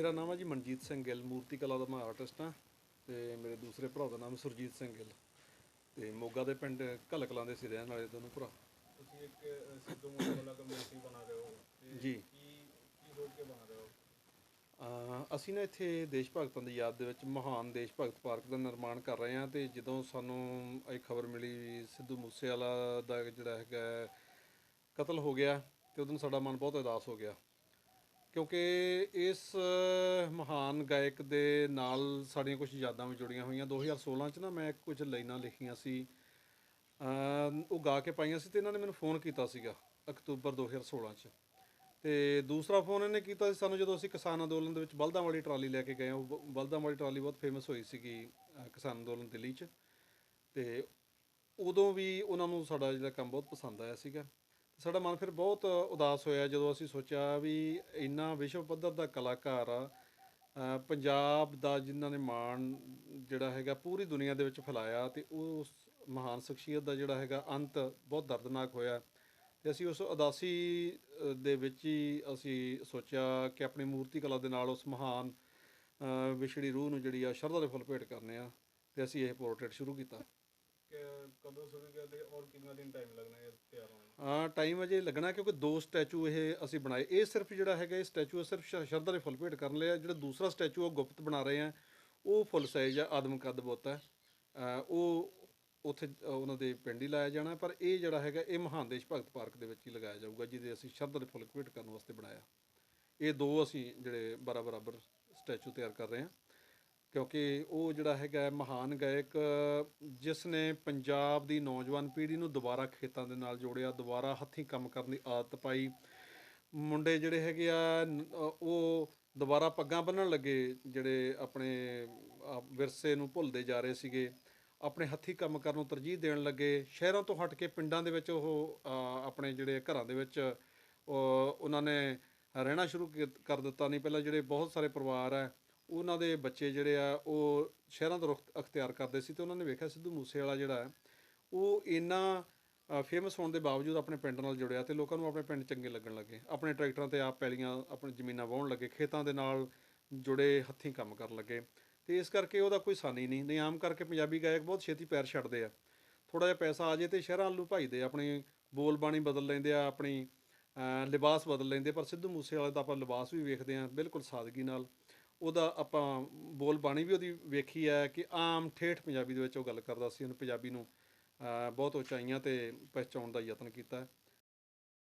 ਮੇਰਾ ਨਾਮ ਹੈ ਜੀ ਮਨਜੀਤ ਸਿੰਘ ਗਿੱਲ ਮੂਰਤੀ ਕਲਾ ਦਾ ਮੈਂ ਆਰਟਿਸਟ ਹਾਂ ਤੇ ਮੇਰੇ ਦੂਸਰੇ ਭਰਾ ਦਾ ਨਾਮ ਸੁਰਜੀਤ ਸਿੰਘ ਗਿੱਲ ਤੇ ਮੋਗਾ ਦੇ ਪਿੰਡ ਘੱਲ ਕਲਾਂ ਦੇ ਸੀ ਰਹਿਣ ਵਾਲੇ ਦੋਨੋਂ ਭਰਾ। ਤੁਸੀਂ ਇੱਕ ਸਿੱਧੂ ਮੂਸੇਵਾਲਾ ਕਮਿਊਨਿਟੀ ਬਣਾ ਰਹੇ ਹੋ ਤੇ ਜੀ। ਕੀ ਕੀ ਸੋਚ ਕੇ ਬਣਾ ਰਹੇ ਹੋ? ਅਹ ਅਸੀਂ ਨਾ ਇੱਥੇ ਦੇਸ਼ ਭਗਤਾਂ ਦੀ ਯਾਦ ਦੇ ਵਿੱਚ ਮਹਾਨ ਦੇਸ਼ ਭਗਤ ਪਾਰਕ ਦਾ ਨਿਰਮਾਣ ਕਰ ਰਹੇ ਹਾਂ ਤੇ ਜਦੋਂ ਸਾਨੂੰ ਇਹ ਖਬਰ ਮਿਲੀ ਸਿੱਧੂ ਮੂਸੇਵਾਲਾ ਦਾ ਜਿਹੜਾ ਹੈਗਾ ਕਤਲ ਹੋ ਗਿਆ ਤੇ ਉਦੋਂ ਸਾਡਾ ਮਨ ਬਹੁਤ ਉਦਾਸ ਹੋ ਗਿਆ। ਕਿਉਂਕਿ ਇਸ ਮਹਾਨ ਗਾਇਕ ਦੇ ਨਾਲ ਸਾਡੀਆਂ ਕੁਝ ਯਾਦਾਂ ਵੀ ਜੁੜੀਆਂ ਹੋਈਆਂ। 2016 ਚ ਨਾ ਮੈਂ ਕੁਝ ਲਾਈਨਾਂ ਲਿਖੀਆਂ ਸੀ। ਉਹ ਗਾ ਕੇ ਪਾਈਆਂ ਸੀ ਤੇ ਇਹਨਾਂ ਨੇ ਮੈਨੂੰ ਫੋਨ ਕੀਤਾ ਸੀਗਾ ਅਕਤੂਬਰ 2016 ਚ। ਤੇ ਦੂਸਰਾ ਫੋਨ ਇਹਨੇ ਕੀਤਾ ਸੀ ਸਾਨੂੰ ਜਦੋਂ ਅਸੀਂ ਕਿਸਾਨ ਅੰਦੋਲਨ ਦੇ ਵਿੱਚ ਬਲਦਾਂ ਵਾਲੀ ਟਰਾਲੀ ਲੈ ਕੇ ਗਏ ਉਹ ਬਲਦਾਂ ਵਾਲੀ ਟਰਾਲੀ ਬਹੁਤ ਫੇਮਸ ਹੋਈ ਸੀਗੀ ਕਿਸਾਨ ਅੰਦੋਲਨ ਦਿੱਲੀ 'ਚ। ਤੇ ਉਦੋਂ ਵੀ ਉਹਨਾਂ ਨੂੰ ਸਾਡਾ ਜਿਹੜਾ ਕੰਮ ਬਹੁਤ ਪਸੰਦ ਆਇਆ ਸੀਗਾ। ਸਾਡਾ ਮਨ ਫਿਰ ਬਹੁਤ ਉਦਾਸ ਹੋਇਆ ਜਦੋਂ ਅਸੀਂ ਸੋਚਿਆ ਵੀ ਇੰਨਾ ਵਿਸ਼ਵ ਪੱਧਰ ਦਾ ਕਲਾਕਾਰ ਆ ਪੰਜਾਬ ਦਾ ਜਿਨ੍ਹਾਂ ਨੇ ਮਾਣ ਜਿਹੜਾ ਹੈਗਾ ਪੂਰੀ ਦੁਨੀਆ ਦੇ ਵਿੱਚ ਫੈਲਾਇਆ ਤੇ ਉਸ ਮਹਾਨ ਸ਼ਖਸੀਅਤ ਦਾ ਜਿਹੜਾ ਹੈਗਾ ਅੰਤ ਬਹੁਤ ਦਰਦਨਾਕ ਹੋਇਆ। ਤੇ ਅਸੀਂ ਉਸ ਉਦਾਸੀ ਦੇ ਵਿੱਚ ਹੀ ਅਸੀਂ ਸੋਚਿਆ ਕਿ ਆਪਣੀ ਮੂਰਤੀ ਕਲਾ ਦੇ ਨਾਲ ਉਸ ਮਹਾਨ ਵਿਛੜੀ ਰੂਹ ਨੂੰ ਜਿਹੜੀ ਆ ਸ਼ਰਧਾ ਦੇ ਫੁੱਲ ਭੇਟ ਕਰਨੇ ਆ ਤੇ ਅਸੀਂ ਇਹ ਪੋਰਟਰੇਟ ਸ਼ੁਰੂ ਕੀਤਾ। ਕਦੋਂ ਸ਼ੁਰੂ ਕਰਦੇ ਔਰ ਕਿੰਨਾ ਦਿਨ ਟਾਈਮ ਲੱਗਣਾ ਹੈ ਤਿਆਰ ਹੋਣ ਨੂੰ? ਆ ਟਾਈਮ ਅਜੇ ਲੱਗਣਾ ਕਿਉਂਕਿ ਦੋ ਸਟੈਚੂ ਇਹ ਅਸੀਂ ਬਣਾਏ। ਇਹ ਸਿਰਫ ਜਿਹੜਾ ਹੈਗਾ ਇਹ ਸਟੈਚੂ ਸਿਰਫ ਸ਼- ਸ਼ਰਧਾ ਦੇ ਫੁੱਲ ਭੇਟ ਕਰਨ ਲਿਆ ਜਿਹੜਾ ਦੂਸਰਾ ਸਟੈਚੂ ਉਹ ਗੁਪਤ ਬਣਾ ਰਹੇ ਆ। ਉਹ ਫੁੱਲ ਸਾਈਜ਼ ਆ ਆਦਮ ਕੱਦ ਬਹੁਤ ਹੈ। ਅ, ਉਹ ਉੱਥੇ ਅ, ਉਹਨਾਂ ਦੇ ਪਿੰਡ ਹੀ ਲਾਇਆ ਜਾਣਾ ਪਰ ਇਹ ਜਿਹੜਾ ਹੈਗਾ ਇਹ ਮਹਾਨ ਦੇਸ਼ ਭਗਤ ਪਾਰਕ ਦੇ ਵਿੱਚ ਹੀ ਲਗਾਇਆ ਜਾਊਗਾ ਜਿਹਦੇ ਅਸੀਂ ਸ਼ਰਧਾ ਦੇ ਫੁੱਲ ਭੇਟ ਕਰਨ ਵਾਸਤੇ ਬਣਾਇਆ। ਇਹ ਦੋ ਅਸੀਂ ਜਿਹੜੇ ਬਰਾ ਬਰਾਬਰ ਸਟੈਚੂ ਤਿਆਰ ਕਰ ਰਹੇ ਹਾਂ। ਕਿਉਂਕਿ ਉਹ ਜਿਹੜਾ ਹੈਗਾ ਮਹਾਨ ਗਾਇਕ, ਜਿਸ ਨੇ ਪੰਜਾਬ ਦੀ ਨੌਜਵਾਨ ਪੀੜ੍ਹੀ ਨੂੰ ਦੁਬਾਰਾ ਖੇਤਾਂ ਦੇ ਨਾਲ ਜੋੜਿਆ, ਦੁਬਾਰਾ ਹੱਥੀਂ ਕੰਮ ਕਰਨ ਦੀ ਆਦਤ ਪਾਈ। ਮੁੰਡੇ ਜਿਹੜੇ ਹੈਗੇ ਆ ਉਹ ਦੁਬਾਰਾ ਪੱਗਾਂ ਬੰਨਣ ਲੱਗੇ, ਜਿਹੜੇ ਆਪਣੇ ਵਿਰਸੇ ਨੂੰ ਭੁੱਲਦੇ ਜਾ ਰਹੇ ਸੀਗੇ। ਆਪਣੇ ਹੱਥੀਂ ਕੰਮ ਕਰਨ ਨੂੰ ਤਰਜੀਹ ਦੇਣ ਲੱਗੇ। ਸ਼ਹਿਰਾਂ ਤੋਂ ਹਟ ਕੇ ਪਿੰਡਾਂ ਦੇ ਵਿੱਚ ਉਹ ਆਪਣੇ ਜਿਹੜੇ ਘਰਾਂ ਦੇ ਵਿੱਚ ਉਹਨਾਂ ਨੇ ਰਹਿਣਾ ਸ਼ੁਰੂ ਕੀ- ਕਰ ਦਿੱਤਾ। ਨਹੀਂ, ਪਹਿਲਾਂ ਜਿਹੜੇ ਬਹੁਤ ਸਾਰੇ ਪਰਿਵਾਰ ਹੈ ਉਹਨਾਂ ਦੇ ਬੱਚੇ ਜਿਹੜੇ ਆ, ਉਹ ਸ਼ਹਿਰਾਂ ਤੋਂ ਰੁਖ ਅਖਤਿਆਰ ਕਰਦੇ ਸੀ ਤੇ ਉਹਨਾਂ ਨੇ ਵੇਖਿਆ ਸਿੱਧੂ ਮੂਸੇਵਾਲਾ ਜਿਹੜਾ ਉਹ ਇੰਨਾ ਫੇਮਸ ਹੋਣ ਦੇ ਬਾਵਜੂਦ ਆਪਣੇ ਪਿੰਡ ਨਾਲ ਜੁੜਿਆ ਤੇ ਲੋਕਾਂ ਨੂੰ ਆਪਣੇ ਪਿੰਡ ਚੰਗੇ ਲੱਗਣ ਲੱਗੇ। ਆਪਣੇ ਟਰੈਕਟਰਾਂ ਤੇ ਆਪ ਪੈਲੀਆਂ, ਆਪਣੀ ਜ਼ਮੀਨਾਂ ਵਾਹੁਣ ਲੱਗੇ, ਖੇਤਾਂ ਦੇ ਨਾਲ ਜੁੜੇ ਹੱਥੀਂ ਕੰਮ ਕਰਨ ਲੱਗੇ। ਤੇ ਇਸ ਕਰਕੇ ਉਹਦਾ ਕੋਈ ਸਾਨੀ ਨਹੀਂ। ਨਹੀਂ, ਆਮ ਕਰਕੇ ਪੰਜਾਬੀ ਗਾਇਕ ਬਹੁਤ ਛੇਤੀ ਪੈਰ ਛੱਡਦੇ ਆ। ਥੋੜਾ ਜਿਹਾ ਪੈਸਾ ਆ ਜੇ ਤੇ ਸ਼ਹਿਰਾਂ ਨੂੰ ਭਜਦੇ ਆਪਣੀ ਬੋਲ ਬਾਣੀ ਬਦਲ ਲੈਂਦੇ ਆ, ਆਪਣੀ ਲਿਬਾਸ ਬਦਲ ਲੈਂਦੇ ਪਰ ਸਿੱਧੂ ਮੂਸੇਵਾਲੇ ਦਾ ਆਪਾਂ ਲਿਬਾਸ ਵੀ ਵੇਖਦੇ ਆ, ਬਿਲਕੁਲ ਸਾਦਗੀ ਨਾਲ। ਉਹਦਾ ਆਪਾਂ ਬੋਲ ਬਾਣੀ ਵੀ ਉਹਦੀ ਵੇਖੀ ਹੈ ਕਿ ਆਮ ਠੇਠ ਪੰਜਾਬੀ ਦੇ ਵਿੱਚ ਉਹ ਗੱਲ ਕਰਦਾ ਸੀ, ਉਹਨੇ ਪੰਜਾਬੀ ਨੂੰ ਬਹੁਤ ਉਚਾਈਆਂ ਤੇ ਪਹੁੰਚਾਉਣ ਦਾ ਯਤਨ ਕੀਤਾ।